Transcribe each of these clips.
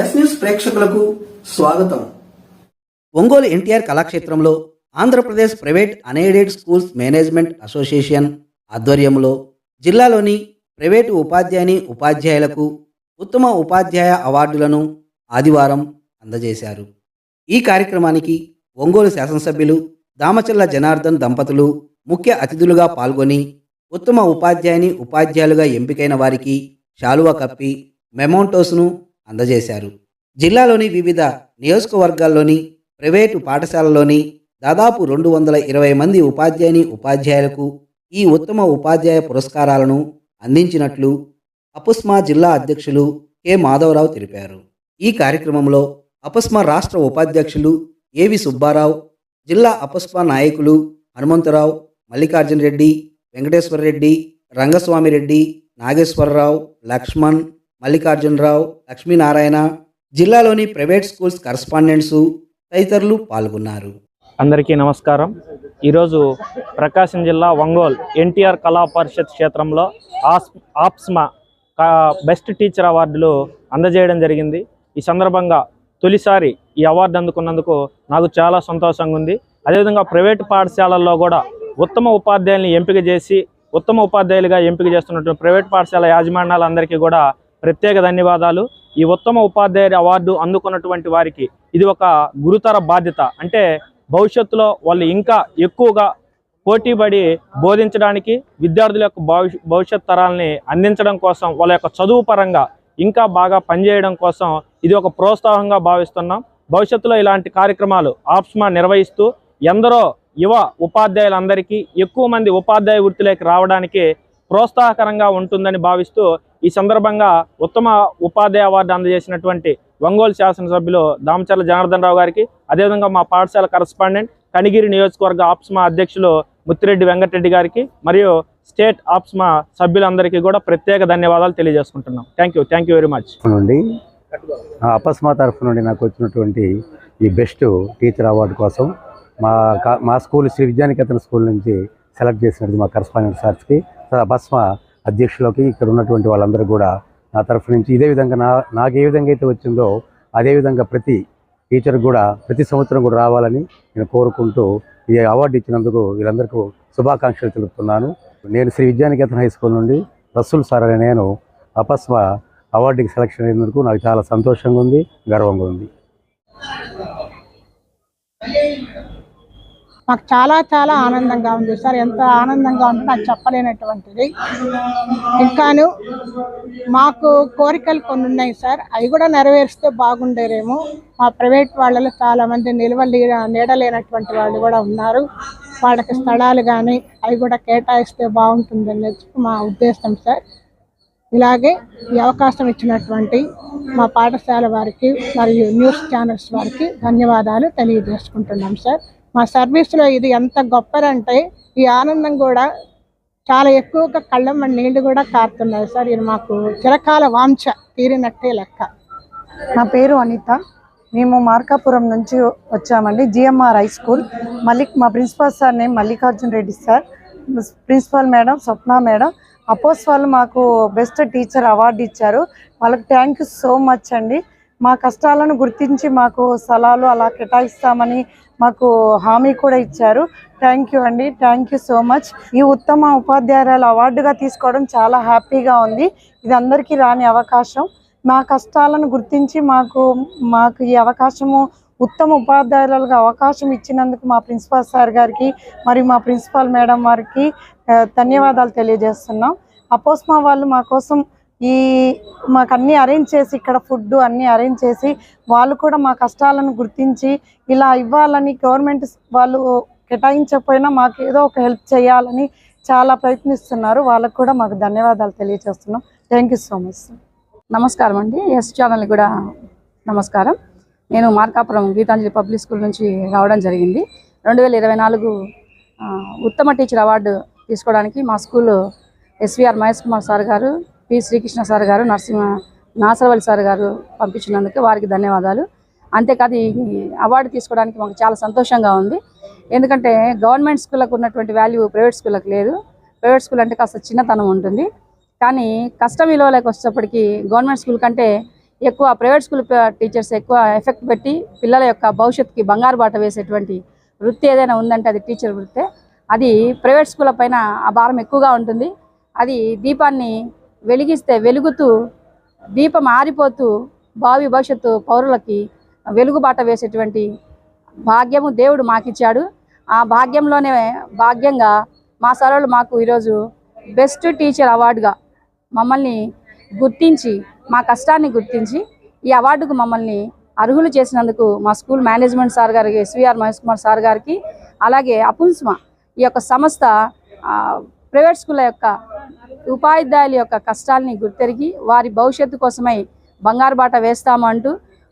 Yes news ప్రేక్షకులకు స్వాగతం. ఒంగోలు ఎన్టీఆర్ కళాక్షేత్రంలో Andhra Pradesh private unaided schools management association ఆధ్వర్యంలో జిల్లాలోని ప్రైవేటు ఉపాధ్యాయుని ఉపాధ్యాయులకు ఉత్తమ ఉపాధ్యాయ అవార్డులను ఆదివారం అందజేశారు. ఈ కార్యక్రమానికి ఒంగోలు శాసనసభ్యులు దామచల్ల జనార్దన్ దంపతులు ముఖ్య అతిథులుగా పాల్గొని ఉత్తమ ఉపాధ్యాయుని ఉపాధ్యాయులుగా ఎంపికైన వారికి శాలువా కప్పి మెమోంటోస్ను అందజేశారు. జిల్లాలోని వివిధ నియోజకవర్గాల్లోని ప్రైవేటు పాఠశాలలోని దాదాపు రెండు వందల ఇరవై మంది ఉపాధ్యాయుని ఉపాధ్యాయులకు ఈ ఉత్తమ ఉపాధ్యాయ పురస్కారాలను అందించినట్లు అపుస్మా జిల్లా అధ్యక్షులు కె. మాధవరావు తెలిపారు. ఈ కార్యక్రమంలో అపస్మా రాష్ట్ర ఉపాధ్యక్షులు ఏవి సుబ్బారావు జిల్లా అపస్మా నాయకులు హనుమంతరావు మల్లికార్జున రెడ్డి వెంకటేశ్వర రెడ్డి రంగస్వామి రెడ్డి నాగేశ్వరరావు లక్ష్మణ్ మల్లికార్జునరావు లక్ష్మీనారాయణ జిల్లాలోని ప్రైవేట్ స్కూల్స్ కరస్పాండెంట్సు తదితరులు పాల్గొన్నారు. అందరికీ నమస్కారం. ఈరోజు ప్రకాశం జిల్లా ఒంగోల్ ఎన్టీఆర్ కళా పరిషత్ క్షేత్రంలో ఆస్ ఆప్స్మా బెస్ట్ టీచర్ అవార్డులు అందజేయడం జరిగింది. ఈ సందర్భంగా తొలిసారి ఈ అవార్డు అందుకున్నందుకు నాకు చాలా సంతోషంగా ఉంది అదేవిధంగా ప్రైవేట్ పాఠశాలల్లో కూడా ఉత్తమ ఉపాధ్యాయుల్ని ఎంపిక చేసి ఉత్తమ ఉపాధ్యాయులుగా ఎంపిక చేస్తున్నటువంటి ప్రైవేట్ పాఠశాల యాజమాన్యాలందరికీ కూడా ప్రత్యేక ధన్యవాదాలు. ఈ ఉత్తమ ఉపాధ్యాయ అవార్డు అందుకున్నటువంటి వారికి ఇది ఒక గురుతర బాధ్యత. అంటే భవిష్యత్తులో వాళ్ళు ఇంకా ఎక్కువగా పోటీపడి బోధించడానికి విద్యార్థుల యొక్క భవిష్యత్ తరాలని అందించడం కోసం వాళ్ళ యొక్క చదువు పరంగా ఇంకా బాగా పనిచేయడం కోసం ఇది ఒక ప్రోత్సాహంగా భావిస్తున్నాం. భవిష్యత్తులో ఇలాంటి కార్యక్రమాలు ఆప్స్మా నిర్వహిస్తూ ఎందరో యువ ఉపాధ్యాయులందరికీ ఎక్కువ మంది ఉపాధ్యాయ వృత్తిలోకి రావడానికి ప్రోత్సాహకరంగా ఉంటుందని భావిస్తూ ఈ సందర్భంగా ఉత్తమ ఉపాధ్యాయ అవార్డు అందజేసినటువంటి ఒంగోలు శాసనసభ్యులు దామచర్ల జనార్దన్ రావు గారికి అదేవిధంగా మా పాఠశాల కరస్పాండెంట్ కనిగిరి నియోజకవర్గ ఆప్స్మా అధ్యక్షులు ముత్తిరెడ్డి వెంకటరెడ్డి గారికి మరియు స్టేట్ ఆప్స్మా సభ్యులందరికీ కూడా ప్రత్యేక ధన్యవాదాలు తెలియజేసుకుంటున్నాం. Thank you thank you very much నుండి అపస్మా తరఫు నుండి నాకు వచ్చినటువంటి ఈ బెస్ట్ టీచర్ అవార్డు కోసం మా మా స్కూల్ శ్రీ విద్యానికేతన స్కూల్ నుంచి సెలెక్ట్ చేసినది మా కరస్పాండెంట్ సార్స్కి అపస్మా అధ్యక్షులకి ఇక్కడ ఉన్నటువంటి వాళ్ళందరూ కూడా నా తరఫు నుంచి ఇదే విధంగా నా నాకు ఏ విధంగా అయితే వచ్చిందో అదే విధంగా ప్రతి టీచర్ కూడా ప్రతి సంవత్సరం కూడా రావాలని నేను కోరుకుంటూ ఈ అవార్డు ఇచ్చినందుకు వీళ్ళందరికీ శుభాకాంక్షలు తెలుపుతున్నాను. నేను శ్రీ విద్యానికేతన్ హై స్కూల్ నుండి రసూల్ సార్ అనే నేను అపస్మా అవార్డుకి సెలక్షన్ అయినందుకు నాకు చాలా సంతోషంగా ఉంది గర్వంగా ఉంది. మాకు చాలా చాలా ఆనందంగా ఉంది. సార్ ఎంత ఆనందంగా ఉందో నాకు చెప్పలేనటువంటిది. ఇంకాను మాకు కోరికలు కొన్ని ఉన్నాయి సార్. అవి కూడా నెరవేరిస్తే బాగుండేరేమో. మా ప్రైవేట్ వాళ్ళలో చాలా మంది నిల్వ నీడలేనటువంటి వాళ్ళు కూడా ఉన్నారు. వాళ్ళకి స్థలాలు కానీ అవి కూడా కేటాయిస్తే బాగుంటుందని చెప్పి మా ఉద్దేశం సార్. ఇలాగే ఈ అవకాశం ఇచ్చినటువంటి మా పాఠశాల వారికి మరియు న్యూస్ ఛానల్స్ వారికి ధన్యవాదాలు తెలియజేసుకుంటున్నాం సార్. మా సర్వీస్లో ఇది ఎంత గొప్పదంటే ఈ ఆనందం కూడా చాలా ఎక్కువగా కళ్ళం మన నీళ్ళు కూడా కారుతున్నాయి సార్. ఇది మాకు చిరకాల వాంఛ తీరినట్టే లెక్క. నా పేరు అనిత. మేము మార్కాపురం నుంచి వచ్చామండి. GMR high school. మల్లిక్ మా principal sir name Mallikarjun Reddy sir. Principal madam Swapna madam. అపోస్ వాళ్ళు మాకు బెస్ట్ టీచర్ అవార్డు ఇచ్చారు. వాళ్ళకి థ్యాంక్ యూ సో మచ్ అండి. మా కష్టాలను గుర్తించి మాకు స్థలాలు అలా కేటాయిస్తామని మాకు హామీ కూడా ఇచ్చారు. థ్యాంక్ యూ అండి. థ్యాంక్ యూ సో మచ్ ఈ ఉత్తమ ఉపాధ్యాయురాలు అవార్డుగా తీసుకోవడం చాలా హ్యాపీగా ఉంది. ఇది అందరికీ రాని అవకాశం. మా కష్టాలను గుర్తించి మాకు మాకు ఈ అవకాశము ఉత్తమ ఉపాధ్యాయురాలుగా అవకాశం ఇచ్చినందుకు మా ప్రిన్సిపాల్ సార్ గారికి మరియు మా ప్రిన్సిపాల్ మేడం వారికి ధన్యవాదాలు తెలియజేస్తున్నాం. అపోస్మా వాళ్ళు మా కోసం ఈ మాకు అన్నీ అరేంజ్ చేసి ఇక్కడ ఫుడ్ అన్నీ అరేంజ్ చేసి వాళ్ళు కూడా మా కష్టాలను గుర్తించి ఇలా ఇవ్వాలని గవర్నమెంట్ వాళ్ళు కేటాయించకపోయినా మాకు ఏదో ఒక హెల్ప్ చేయాలని చాలా ప్రయత్నిస్తున్నారు. వాళ్ళకు కూడా మాకు ధన్యవాదాలు తెలియజేస్తున్నాం. థ్యాంక్ యూ సో మచ్ నమస్కారం అండి. ఎస్ ఛానల్ కూడా నమస్కారం. నేను మార్కాపురం గీతాంజలి పబ్లిక్ స్కూల్ నుంచి రావడం జరిగింది. రెండు వేల ఇరవై నాలుగు ఉత్తమ టీచర్ అవార్డు తీసుకోవడానికి మా school SVR Mahesh Kumar sir గారు పి. శ్రీకృష్ణ సార్ గారు నరసింహ నాసరవల్లి సార్ గారు పంపించినందుకు వారికి ధన్యవాదాలు. అంతేకాదు ఈ అవార్డు తీసుకోవడానికి మాకు చాలా సంతోషంగా ఉంది. ఎందుకంటే గవర్నమెంట్ స్కూళ్ళకు ఉన్నటువంటి వాల్యూ ప్రైవేట్ స్కూళ్ళకు లేదు. ప్రైవేట్ స్కూల్ అంటే కాస్త చిన్నతనం ఉంటుంది. కానీ కష్టం విలువలకు వచ్చేటప్పటికి గవర్నమెంట్ స్కూల్ కంటే ఎక్కువ ప్రైవేట్ స్కూల్ టీచర్స్ ఎక్కువ ఎఫెక్ట్ పెట్టి పిల్లల యొక్క భవిష్యత్తుకి బంగారు బాట వేసేటువంటి వృత్తి ఏదైనా ఉందంటే అది టీచర్ వృత్తే. అది ప్రైవేట్ స్కూళ్ళ పైన ఆ భారం ఎక్కువగా ఉంటుంది. అది దీపాన్ని వెలిగిస్తే వెలుగుతూ దీపం ఆరిపోతూ భావి భవిష్యత్తు పౌరులకి వెలుగుబాట వేసేటువంటి భాగ్యము దేవుడు మాకిచ్చాడు. ఆ భాగ్యంలోనే భాగ్యంగా మా సరళు మాకు ఈరోజు బెస్ట్ టీచర్ అవార్డుగా మమ్మల్ని గుర్తించి మా కష్టాన్ని గుర్తించి ఈ అవార్డుకు మమ్మల్ని అర్హులు చేసినందుకు మా స్కూల్ మేనేజ్మెంట్ సార్ గారికి ఎస్విఆర్ మహేష్ కుమార్ సార్ గారికి అలాగే అపుల్స్మ ఈ యొక్క సంస్థ ప్రైవేట్ స్కూళ్ళ యొక్క ఉపాధ్యాయుల యొక్క కష్టాల్ని గుర్తెరిగి వారి భవిష్యత్తు కోసమై బంగారు బాట వేస్తాము అంటూ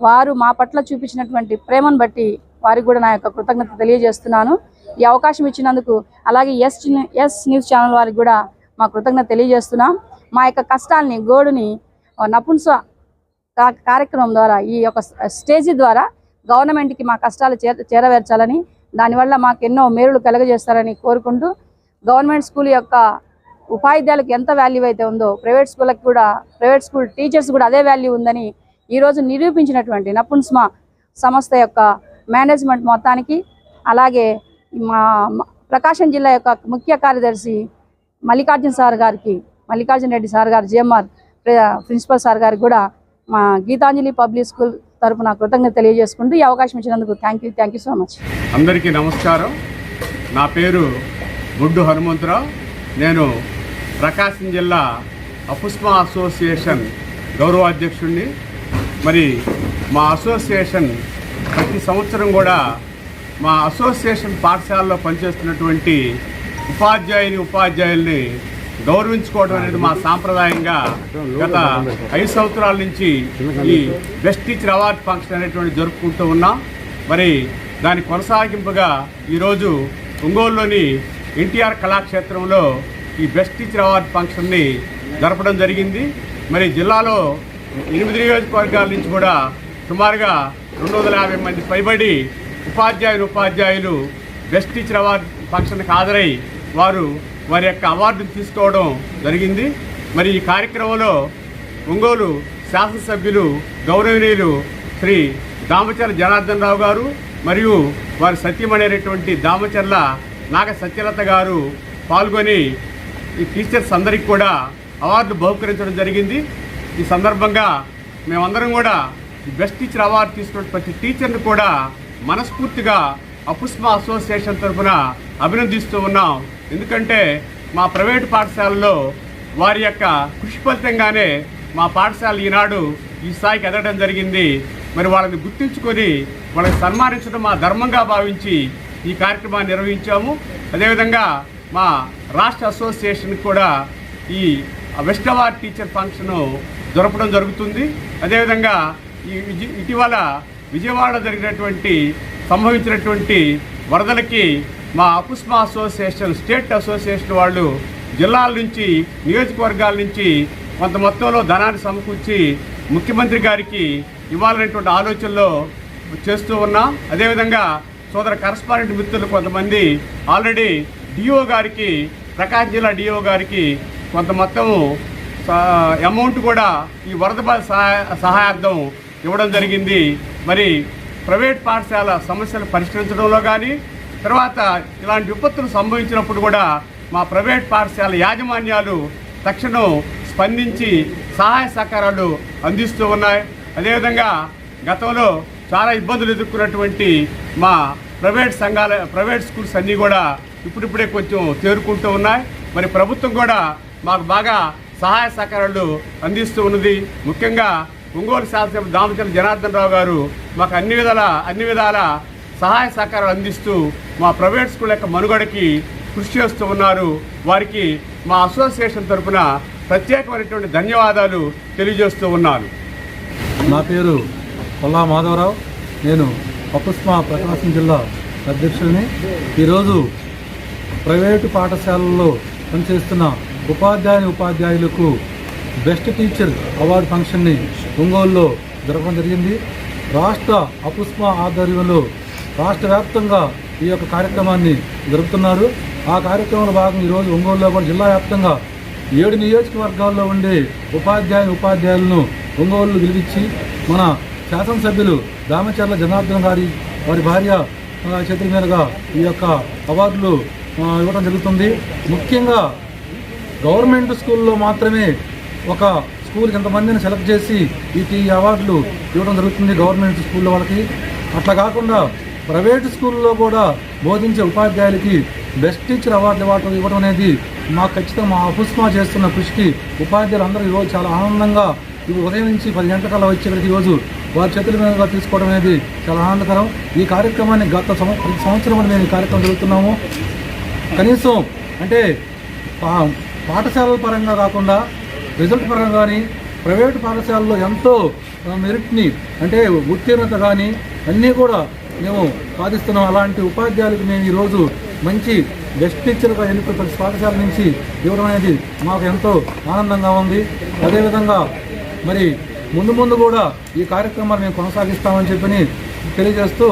వారు మా పట్ల చూపించినటువంటి ప్రేమను బట్టి వారికి కూడా నా యొక్క కృతజ్ఞత తెలియజేస్తున్నాను. ఈ అవకాశం ఇచ్చినందుకు అలాగే ఎస్ ఎస్ న్యూస్ ఛానల్ వారికి కూడా మా కృతజ్ఞత తెలియజేస్తున్నాం. మా యొక్క కష్టాల్ని గోడుని నపుంస కార్యక్రమం ద్వారా ఈ యొక్క స్టేజీ ద్వారా గవర్నమెంట్కి మా కష్టాలు చేర చేరవేర్చాలని దానివల్ల మాకు ఎన్నో మేలులు కలగజేస్తారని కోరుకుంటూ గవర్నమెంట్ స్కూల్ యొక్క ఉపాధ్యాయులకు ఎంత వాల్యూ అయితే ఉందో ప్రైవేట్ స్కూళ్ళకి కూడా ప్రైవేట్ స్కూల్ టీచర్స్ కూడా అదే వాల్యూ ఉందని ఈరోజు నిరూపించినటువంటి నపున్స్మా సంస్థ యొక్క మేనేజ్మెంట్ మొత్తానికి అలాగే మా ప్రకాశం జిల్లా యొక్క ముఖ్య కార్యదర్శి మల్లికార్జున సార్ గారికి మల్లికార్జున రెడ్డి సార్ గారు జిఎంఆర్ ప్రిన్సిపల్ సార్ గారికి కూడా మా గీతాంజలి పబ్లిక్ స్కూల్ తరఫున కృతజ్ఞత తెలియజేసుకుంటూ ఈ అవకాశం ఇచ్చినందుకు thank you thank you so much అందరికీ నమస్కారం. నా పేరు గుడ్డు హనుమంతరావు. నేను ప్రకాశం జిల్లా అపుష్మ అసోసియేషన్ గౌరవ అధ్యక్షుడిని మరి మా అసోసియేషన్ ప్రతి సంవత్సరం కూడా మా అసోసియేషన్ పాఠశాలలో పనిచేస్తున్నటువంటి ఉపాధ్యాయుని ఉపాధ్యాయుల్ని గౌరవించుకోవడం అనేది మా సాంప్రదాయంగా గత ఐదు సంవత్సరాల నుంచి ఈ బెస్ట్ టీచర్ అవార్డు ఫంక్షన్ అనేటువంటి జరుపుకుంటూ ఉన్నాం. మరి దాని కొనసాగింపుగా ఈరోజు ఒంగోలులోని ఎన్టీఆర్ కళాక్షేత్రంలో ఈ బెస్ట్ టీచర్ అవార్డు ఫంక్షన్ని జరపడం జరిగింది. మరి జిల్లాలో ఎనిమిది నియోజకవర్గాల నుంచి కూడా సుమారుగా రెండు వందల యాభై మంది పైబడి ఉపాధ్యాయులు ఉపాధ్యాయులు బెస్ట్ టీచర్ అవార్డు ఫంక్షన్కి హాజరై వారు వారి యొక్క అవార్డును తీసుకోవడం జరిగింది. మరి ఈ కార్యక్రమంలో ఒంగోలు శాసనసభ్యులు గౌరవనీయులు శ్రీ దామచర్ల జనార్దన్ రావు గారు మరియు వారి సత్యమణైనటువంటి దామచర్ల నాగ సత్యలత గారు పాల్గొని ఈ టీచర్స్ అందరికి కూడా అవార్డు బహుకరించడం జరిగింది. ఈ సందర్భంగా మేమందరం కూడా బెస్ట్ టీచర్ అవార్డు తీసుకున్న ప్రతి టీచర్ని కూడా మనస్ఫూర్తిగా అపుస్మా అసోసియేషన్ తరఫున అభినందిస్తూ ఉన్నాం. ఎందుకంటే మా ప్రైవేటు పాఠశాలలో వారి యొక్క కృషి ఫలితంగానే మా పాఠశాల ఈనాడు ఈ స్థాయికి ఎదగడం జరిగింది. మరి వాళ్ళని గుర్తించుకొని వాళ్ళని సన్మానించడం మా ధర్మంగా భావించి ఈ కార్యక్రమాన్ని నిర్వహించాము. అదేవిధంగా మా రాష్ట్ర అసోసియేషన్ కూడా ఈ వెస్ట్ అవార్డ్ టీచర్ ఫంక్షన్ జరపడం జరుగుతుంది. అదేవిధంగా ఈ విజయ ఇటీవల విజయవాడ జరిగినటువంటి సంభవించినటువంటి వరదలకి మా అపుస్మా అసోసియేషన్ స్టేట్ అసోసియేషన్ వాళ్ళు జిల్లాల నుంచి నియోజకవర్గాల నుంచి కొంత మొత్తంలో ధనాన్ని సమకూర్చి ముఖ్యమంత్రి గారికి ఇవ్వాలనేటువంటి ఆలోచనలో చేస్తూ ఉన్నాం. అదేవిధంగా సోదర కరస్పాండెంట్ మిత్రులు కొంతమంది ఆల్రెడీ డిఓ గారికి ప్రకాశం జిల్లా డిఓ గారికి కొంత మొత్తము అమౌంట్ కూడా ఈ వరద సహాయ సహాయార్థం ఇవ్వడం జరిగింది. మరి ప్రైవేట్ పాఠశాల సమస్యలు పరిష్కరించడంలో కానీ తర్వాత ఇలాంటి విపత్తులు సంభవించినప్పుడు కూడా మా ప్రైవేట్ పాఠశాల యాజమాన్యాలు తక్షణం స్పందించి సహాయ సహకారాలు అందిస్తూ ఉన్నాయి. అదేవిధంగా గతంలో చాలా ఇబ్బందులు ఎదుర్కొన్నటువంటి మా ప్రైవేట్ సంఘాల ప్రైవేట్ స్కూల్స్ అన్నీ కూడా ఇప్పుడిప్పుడే కొంచెం చేరుకుంటూ ఉన్నాయి. మరి ప్రభుత్వం కూడా మాకు బాగా సహాయ సహకారాలు అందిస్తూ ఉన్నది. ముఖ్యంగా ఒంగోలు శాసనసభ దామచంద్ర జనార్దన్ రావు గారు మాకు అన్ని విధాల అన్ని విధాల సహాయ సహకారాలు అందిస్తూ మా ప్రైవేట్ స్కూల్ యొక్క మనుగడకి కృషి చేస్తూ ఉన్నారు. వారికి మా అసోసియేషన్ తరఫున ప్రత్యేకమైనటువంటి ధన్యవాదాలు తెలియజేస్తూ ఉన్నాను నా పేరు పొల్లా మాధవరావు. నేను అపుస్మా ప్రకాశం జిల్లా అధ్యక్షుడిని. ఈరోజు ప్రైవేటు పాఠశాలల్లో పనిచేస్తున్న ఉపాధ్యాయుని ఉపాధ్యాయులకు బెస్ట్ టీచర్ అవార్డు ఫంక్షన్ని ఒంగోలులో జరపడం జరిగింది. రాష్ట్ర అపుస్మా ఆధ్వర్యంలో రాష్ట్ర వ్యాప్తంగా ఈ యొక్క కార్యక్రమాన్ని జరుపుతున్నారు. ఆ కార్యక్రమంలో భాగంగా ఈరోజు ఒంగోలులో కూడా జిల్లా వ్యాప్తంగా ఏడు నియోజకవర్గాల్లో ఉండే ఉపాధ్యాయుని ఉపాధ్యాయులను ఒంగోలు గెలిపించి మన శాసనసభ్యులు దామచర్ల జనార్దన్ గారి వారి భార్య చేతుల మీదుగా ఈ యొక్క అవార్డులు ఇవ్వడం జరుగుతుంది. ముఖ్యంగా గవర్నమెంట్ స్కూల్లో మాత్రమే ఒక స్కూల్కి ఎంతమందిని సెలెక్ట్ చేసి ఈ అవార్డులు ఇవ్వడం జరుగుతుంది గవర్నమెంట్ స్కూల్లో వాళ్ళకి. అట్లా కాకుండా ప్రైవేట్ స్కూల్లో కూడా బోధించే ఉపాధ్యాయులకి బెస్ట్ టీచర్ అవార్డు ఇవ్వటం ఇవ్వడం అనేది మాకు ఖచ్చితంగా మా అపుస్మా చేస్తున్న కృషికి ఉపాధ్యాయులు అందరూ ఈరోజు చాలా ఆనందంగా ఉదయం నుంచి పది గంటల వచ్చి ఇక్కడికి ఈరోజు వారి చేతుల మీదుగా తీసుకోవడం అనేది చాలా ఆనందకరం. ఈ కార్యక్రమాన్ని గత సంవ- ప్రతి సంవత్సరం మేము ఈ కార్యక్రమం జరుగుతున్నాము. కనీసం అంటే పా- పాఠశాలల పరంగా కాకుండా రిజల్ట్ పరంగా కానీ ప్రైవేట్ పాఠశాలలో ఎంతో మెరిట్ని అంటే ఉత్తీర్ణత కానీ అన్నీ కూడా మేము సాధిస్తున్నాం. అలాంటి ఉపాధ్యాయులకు మేము ఈరోజు మంచి బెస్ట్ టీచర్గా ఎన్నిక ప్రతి పాఠశాల నుంచి ఇవ్వడం అనేది మాకు ఎంతో ఆనందంగా ఉంది. అదేవిధంగా మరి ముందు ముందు కూడా ఈ కార్యక్రమాన్ని మేము కొనసాగిస్తామని చెప్పని తెలియజేస్తూ